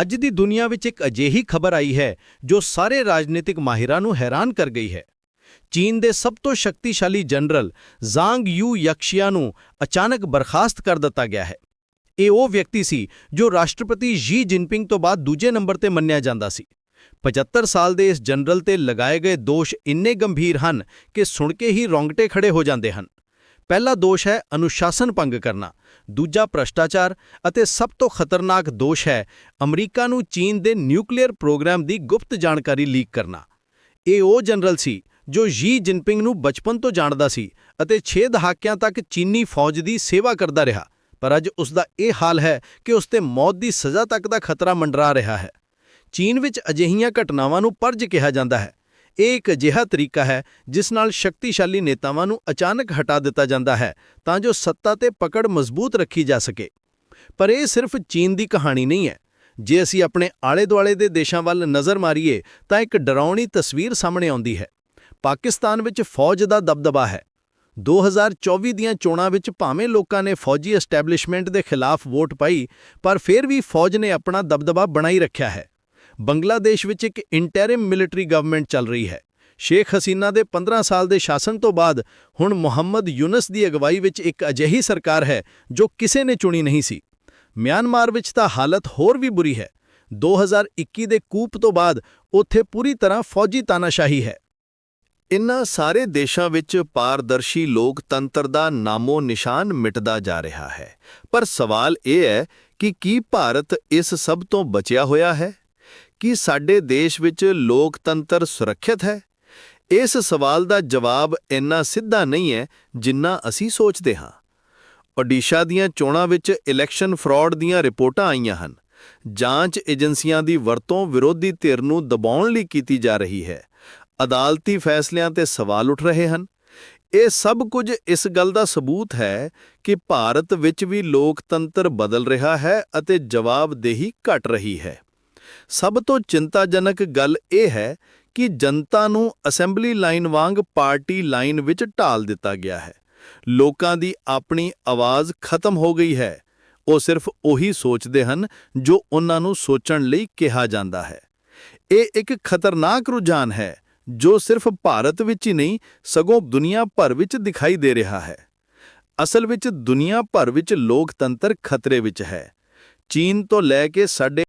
ਅੱਜ ਦੀ ਦੁਨੀਆ ਵਿੱਚ ਇੱਕ ਅਜਿਹੀ ਖਬਰ ਆਈ ਹੈ, ਜੋ ਸਾਰੇ ਰਾਜਨੀਤਿਕ ਮਾਹਿਰਾਂ ਨੂੰ ਹੈਰਾਨ ਕਰ ਗਈ ਹੈ। ਚੀਨ ਦੇ ਸਭ ਤੋਂ ਸ਼ਕਤੀਸ਼ਾਲੀ ਜਨਰਲ ਜ਼ਾਂਗ ਯੂ ਯਕਸ਼ੀਆ ਨੂੰ ਅਚਾਨਕ ਬਰਖਾਸਤ ਕਰ ਦਿੱਤਾ ਗਿਆ ਹੈ। ਇਹ ਉਹ ਵਿਅਕਤੀ ਸੀ ਜੋ ਰਾਸ਼ਟਰਪਤੀ ਜੀ ਜਿਨਪਿੰਗ ਤੋਂ ਬਾਅਦ ਦੂਜੇ ਨੰਬਰ ਤੇ ਮੰਨਿਆ ਜਾਂਦਾ ਸੀ। 75 ਸਾਲ ਦੇ ਇਸ ਜਨਰਲ ਤੇ ਲਗਾਏ ਗਏ ਦੋਸ਼ ਇੰਨੇ ਗੰਭੀਰ ਹਨ ਕਿ ਸੁਣ ਕੇ ਹੀ ਰੌਂਗਟੇ ਖੜੇ ਹੋ ਜਾਂਦੇ ਹਨ। ਪਹਿਲਾ ਦੋਸ਼ ਹੈ ਅਨੁਸ਼ਾਸਨ ਭੰਗ ਕਰਨਾ, ਦੂਜਾ ਭ੍ਰਸ਼ਟਾਚਾਰ ਅਤੇ ਸਭ ਤੋਂ ਖਤਰਨਾਕ ਦੋਸ਼ ਹੈ ਅਮਰੀਕਾ ਨੂੰ ਚੀਨ ਦੇ ਨਿਊਕਲੀਅਰ ਪ੍ਰੋਗਰਾਮ ਦੀ ਗੁਪਤ ਜਾਣਕਾਰੀ ਲੀਕ ਕਰਨਾ। ਇਹ ਉਹ ਜਨਰਲ ਸੀ ਜੋ ਜੀ ਜਿਨਪਿੰਗ ਨੂੰ ਬਚਪਨ ਤੋਂ ਜਾਣਦਾ ਸੀ ਅਤੇ 6 ਦਹਾਕਿਆਂ ਤੱਕ ਚੀਨੀ ਫੌਜ ਦੀ ਸੇਵਾ ਕਰਦਾ ਰਿਹਾ, ਪਰ ਅੱਜ ਉਸ ਦਾ ਇਹ ਹਾਲ ਹੈ ਕਿ ਉਸ ਤੇ ਮੌਤ ਦੀ ਸਜ਼ਾ ਤੱਕ ਦਾ ਖਤਰਾ ਮੰਡਰਾ ਰਿਹਾ ਹੈ। ਚੀਨ ਵਿੱਚ ਅਜਿਹੀਆਂ ਘਟਨਾਵਾਂ ਨੂੰ ਪਰਜ ਕਿਹਾ ਜਾਂਦਾ ਹੈ। ਇਹ ਇੱਕ ਅਜਿਹਾ ਤਰੀਕਾ ਹੈ ਜਿਸ ਨਾਲ ਸ਼ਕਤੀਸ਼ਾਲੀ ਨੇਤਾਵਾਂ ਨੂੰ ਅਚਾਨਕ ਹਟਾ ਦਿੱਤਾ ਜਾਂਦਾ ਹੈ ਤਾਂ ਜੋ ਸੱਤਾ ਤੇ ਪਕੜ ਮਜ਼ਬੂਤ ਰੱਖੀ ਜਾ ਸਕੇ। ਪਰ ਇਹ ਸਿਰਫ ਚੀਨ ਦੀ ਕਹਾਣੀ ਨਹੀਂ ਹੈ। ਜੇ ਅਸੀਂ ਆਪਣੇ ਆਲੇ-ਦੁਆਲੇ ਦੇ ਦੇਸ਼ਾਂ ਵੱਲ ਨਜ਼ਰ ਮਾਰੀਏ ਤਾਂ ਇੱਕ ਡਰਾਉਣੀ ਤਸਵੀਰ ਸਾਹਮਣੇ ਆਉਂਦੀ ਹੈ। ਪਾਕਿਸਤਾਨ ਵਿੱਚ ਫੌਜ ਦਾ ਦਬਦਬਾ ਹੈ। 2024 ਦੀਆਂ ਚੋਣਾਂ ਵਿੱਚ ਭਾਵੇਂ ਲੋਕਾਂ ਨੇ ਫੌਜੀ ਐਸਟੈਬਲਿਸ਼ਮੈਂਟ ਦੇ ਖਿਲਾਫ ਵੋਟ ਪਾਈ, ਪਰ ਫਿਰ ਵੀ ਫੌਜ ਨੇ ਆਪਣਾ ਦਬਦਬਾ ਬਣਾਈ ਰੱਖਿਆ ਹੈ। ਬੰਗਲਾਦੇਸ਼ ਵਿੱਚ ਇੱਕ ਇੰਟਰਿਮ ਮਿਲਟਰੀ ਗਵਰਨਮੈਂਟ ਚੱਲ ਰਹੀ ਹੈ। ਸ਼ੇਖ ਹਸੀਨਾ ਦੇ 15 ਸਾਲ ਦੇ ਸ਼ਾਸਨ ਤੋਂ ਬਾਅਦ ਹੁਣ ਮੁਹੰਮਦ ਯੂਨਸ ਦੀ ਅਗਵਾਈ ਵਿੱਚ ਇੱਕ ਅਜਿਹੀ ਸਰਕਾਰ ਹੈ ਜੋ ਕਿਸੇ ਨੇ ਚੁਣੀ ਨਹੀਂ ਸੀ। ਮਿਆਂਮਾਰ ਵਿੱਚ ਤਾਂ ਹਾਲਤ ਹੋਰ ਵੀ ਬੁਰੀ ਹੈ। 2021 ਦੇ ਕੂਪ ਤੋਂ ਬਾਅਦ ਉੱਥੇ ਪੂਰੀ ਤਰ੍ਹਾਂ ਫੌਜੀ ਤਾਨਾਸ਼ਾਹੀ ਹੈ। ਇਨ੍ਹਾਂ ਸਾਰੇ ਦੇਸ਼ਾਂ ਵਿੱਚ ਪਾਰਦਰਸ਼ੀ ਲੋਕਤੰਤਰ ਦਾ ਨਾਮੋ ਨਿਸ਼ਾਨ ਮਿਟਦਾ ਜਾ ਰਿਹਾ ਹੈ। ਪਰ ਸਵਾਲ ਇਹ ਹੈ ਕਿ ਕੀ ਭਾਰਤ ਇਸ ਸਭ ਤੋਂ ਬਚਿਆ ਹੋਇਆ ਹੈ? ਕੀ ਸਾਡੇ ਦੇਸ਼ ਵਿੱਚ ਲੋਕਤੰਤਰ ਸੁਰੱਖਿਅਤ ਹੈ? ਇਸ ਸਵਾਲ ਦਾ ਜਵਾਬ ਇੰਨਾ ਸਿੱਧਾ ਨਹੀਂ ਹੈ ਜਿੰਨਾ ਅਸੀਂ ਸੋਚਦੇ ਹਾਂ। ਓਡੀਸ਼ਾ ਦੀਆਂ ਚੋਣਾਂ ਵਿੱਚ ਇਲੈਕਸ਼ਨ ਫਰਾਡ ਦੀਆਂ ਰਿਪੋਰਟਾਂ ਆਈਆਂ ਹਨ। ਜਾਂਚ ਏਜੰਸੀਆਂ ਦੀ ਵਰਤੋਂ ਵਿਰੋਧੀ ਧਿਰ ਨੂੰ ਦਬਾਉਣ ਲਈ ਕੀਤੀ ਜਾ ਰਹੀ ਹੈ। ਅਦਾਲਤੀ ਫੈਸਲਿਆਂ ਤੇ ਸਵਾਲ ਉੱਠ ਰਹੇ ਹਨ। ਇਹ ਸਭ ਕੁਝ ਇਸ ਗੱਲ ਦਾ ਸਬੂਤ ਹੈ ਕਿ ਭਾਰਤ ਵਿੱਚ ਵੀ ਲੋਕਤੰਤਰ ਬਦਲ ਰਿਹਾ ਹੈ ਅਤੇ ਜਵਾਬਦੇਹੀ ਘਟ ਰਹੀ ਹੈ। ਸਭ ਤੋਂ ਚਿੰਤਾਜਨਕ ਗੱਲ ਇਹ ਹੈ ਕਿ ਜਨਤਾ ਨੂੰ ਅਸੈਂਬਲੀ ਲਾਈਨ ਵਾਂਗ ਪਾਰਟੀ ਲਾਈਨ ਵਿੱਚ ਢਾਲ ਦਿੱਤਾ ਗਿਆ ਹੈ। ਲੋਕਾਂ ਦੀ ਆਪਣੀ ਆਵਾਜ਼ ਖਤਮ ਹੋ ਗਈ ਹੈ। ਉਹ ਸਿਰਫ ਉਹੀ ਸੋਚਦੇ ਹਨ ਜੋ ਉਹਨਾਂ ਨੂੰ ਸੋਚਣ ਲਈ ਕਿਹਾ ਜਾਂਦਾ ਹੈ। ਇਹ ਇੱਕ ਖਤਰਨਾਕ ਰੁਝਾਨ ਹੈ ਜੋ ਸਿਰਫ ਭਾਰਤ ਵਿੱਚ ਹੀ ਨਹੀਂ, ਸਗੋਂ ਦੁਨੀਆ ਭਰ ਵਿੱਚ ਦਿਖਾਈ ਦੇ ਰਿਹਾ ਹੈ। ਅਸਲ ਵਿੱਚ ਦੁਨੀਆ ਭਰ ਵਿੱਚ ਲੋਕਤੰਤਰ ਖਤਰੇ ਵਿੱਚ ਹੈ। ਚੀਨ ਤੋਂ ਲੈ ਕੇ ਸਾਡੇ